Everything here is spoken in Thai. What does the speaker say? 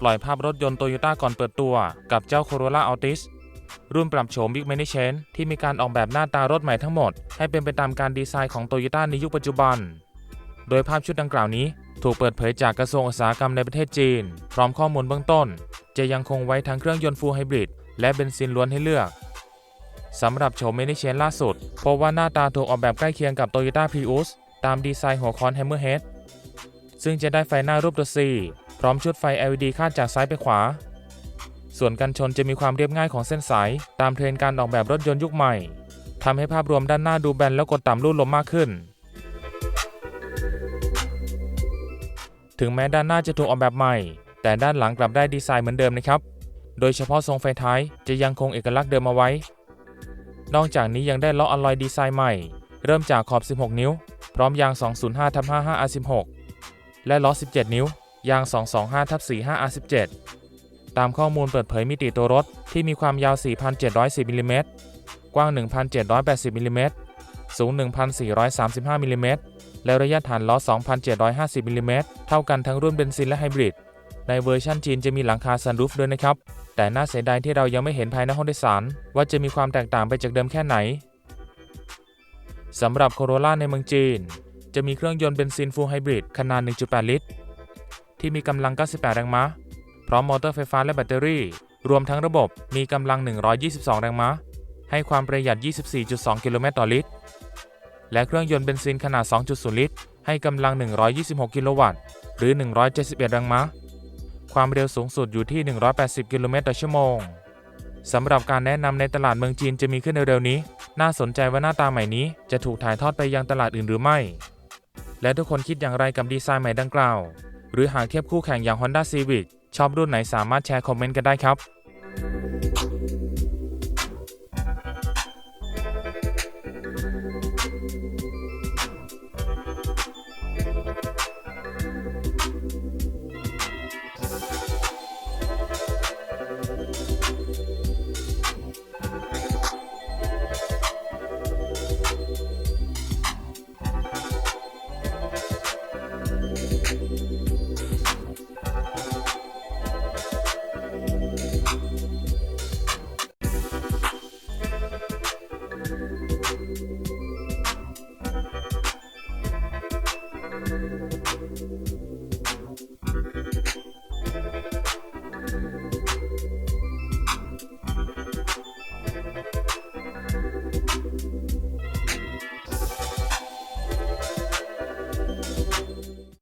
ปล่อยภาพรถยนต์โตโยต้าก่อนเปิดตัว กับเจ้า Corolla Altis รุ่นปรับโฉม Big Mini Change ที่มีการออกแบบหน้าตารถใหม่ทั้งหมด ให้เป็นไปตามการดีไซน์ของโตโยต้าในยุคปัจจุบัน โดยภาพชุดดังกล่าวนี้ ถูกเปิดเผยจากกระทรวงอุตสาหกรรมในประเทศจีน พร้อมข้อมูลเบื้องต้น จะยังคงไว้ทั้งเครื่องยนต์ฟูลไฮบริดและเบนซินล้วนให้เลือกสำหรับโฉม Mini Change ล่าสุดพบว่าหน้าตาถูกออกแบบใกล้เคียงกับ Toyota Prius ตามดีไซน์หัวค้อน Hammerhead ซึ่งจะได้ไฟหน้ารูปตัว C ร้อมชุดไฟ LED คาดจากซ้ายไปขวา ส่วนกันชนจะมีความเรียบง่ายของเส้นสาย ตามเทรนด์การออกแบบรถยนต์ยุคใหม่ทำให้ภาพรวมด้านหน้าดูแบนแล้วกดต่ำรูดลมมากขึ้น ถึงแม้ด้านหน้าจะถูกออกแบบใหม่ แต่ด้านหลังกลับได้ดีไซน์เหมือนเดิมนะครับ โดยเฉพาะทรงไฟท้ายจะยังคงเอกลักษณ์เดิมเอาไว้ นอกจากนี้ยังได้ล้ออะลอยดีไซน์ใหม่ เริ่มจากขอบ 16 นิ้ว พร้อมยาง 205ทับ55 R16 และล้อ 17 นิ้ว ยาง 225ทับ45 R17 ตามข้อมูลเปิดเผยมิติตัวรถที่มีความยาว 4,710มิลลิเมตรกว้าง 1,780มิลลิเมตรสูง 1,435มิลลิเมตรและระยะฐานล้อ 2,750มิลลิเมตรเท่ากันทั้งรุ่นเบนซินและไฮบริด ในเวอร์ชันจีนจะมีหลังคาซันรูฟด้วยนะครับ แต่น่าเสียดายที่เรายังไม่เห็นภายในห้องโดยสาร ว่าจะมีความแตกต่างไปจากเดิมแค่ไหน สำหรับโคโรล่าในเมืองจีน จะมีเครื่องยนต์เบนซินฟูลไฮบริดขนาด 1.8 ลิตร ที่มีกำลัง 98 แรงม้า พร้อมมอเตอร์ไฟฟ้าและแบตเตอรี่ รวมทั้งระบบมีกำลัง 122 แรงม้า ให้ความประหยัด 24.2 กิโลเมตรต่อลิตร และเครื่องยนต์เบนซินขนาด 2.0 ลิตร ให้กำลัง 126 กิโลวัตต์ หรือ 171 แรงม้า ความเร็วสูงสุดอยู่ที่ 180 กิโลเมตรต่อชั่วโมงสำหรับการแนะนำในตลาดเมืองจีนจะมีขึ้นเร็วๆนี้ น่าสนใจว่าหน้าตาใหม่นี้จะถูกถ่ายทอดไปยังตลาดอื่นหรือไม่ และทุกคนคิดอย่างไรกับดีไซน์ใหม่ดังกล่าว หรือหากเทียบคู่แข่งอย่าง Honda Civic ชอบรุ่นไหนสามารถแชร์คอมเมนต์กันได้ครับ